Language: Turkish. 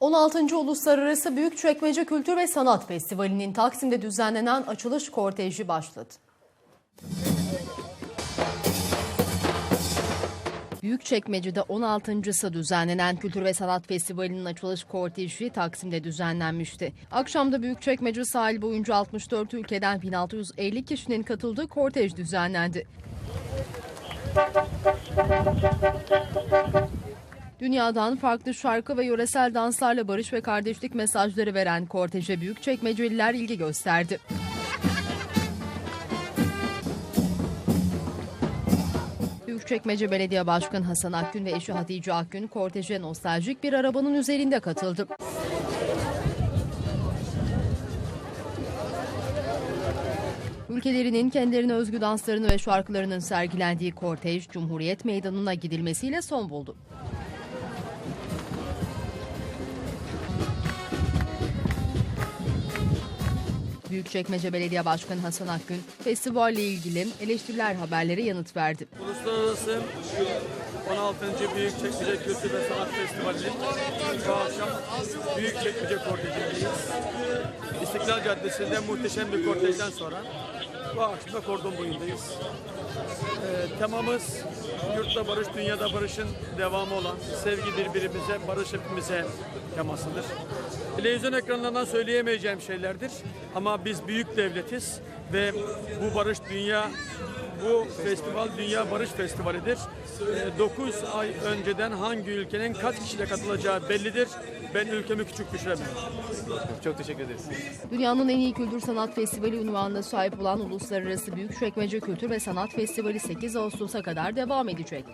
16. Uluslararası Büyükçekmece Kültür ve Sanat Festivali'nin Taksim'de düzenlenen açılış korteji başladı. Büyükçekmece'de 16.sı düzenlenen Kültür ve Sanat Festivali'nin açılış korteji Taksim'de düzenlenmişti. Akşamda Büyükçekmece sahil boyunca 64 ülkeden 1650 kişinin katıldığı kortej düzenlendi. Dünyadan farklı şarkı ve yöresel danslarla barış ve kardeşlik mesajları veren korteje Büyükçekmeceliler ilgi gösterdi. Büyükçekmece Belediye Başkanı Hasan Akgün ve eşi Hatice Akgün korteje nostaljik bir arabanın üzerinde katıldı. Ülkelerinin kendilerine özgü danslarını ve şarkılarının sergilendiği kortej Cumhuriyet Meydanı'na gidilmesiyle son buldu. Büyükçekmece Belediye Başkanı Hasan Akgün festivalle ilgili eleştiriler haberlere yanıt verdi. Uluslararası 16. Büyükçekmece Kültür ve Sanat Festivali'nin bu akşam Büyükçekmece Kortejindeyiz. İstiklal Caddesi'nde muhteşem bir kortejden sonra bu akşam da kordon boyundayız. Ee, temamız yurtta barış, dünyada barışın devamı olan sevgi birbirimize, barış hepimize temasıdır. Televizyon ekranlarından söyleyemeyeceğim şeylerdir ama biz büyük devletiz ve bu barış dünya bu festival Dünya Barış Festivali'dir. 9 ay önceden hangi ülkenin kaç kişiyle katılacağı bellidir. Ben ülkemi küçük düşüremem. Çok teşekkür ederiz. Dünyanın en iyi kültür sanat festivali unvanına sahip olan Uluslararası Büyükçekmece Kültür ve Sanat Festivali 8 Ağustos'a kadar devam edecek.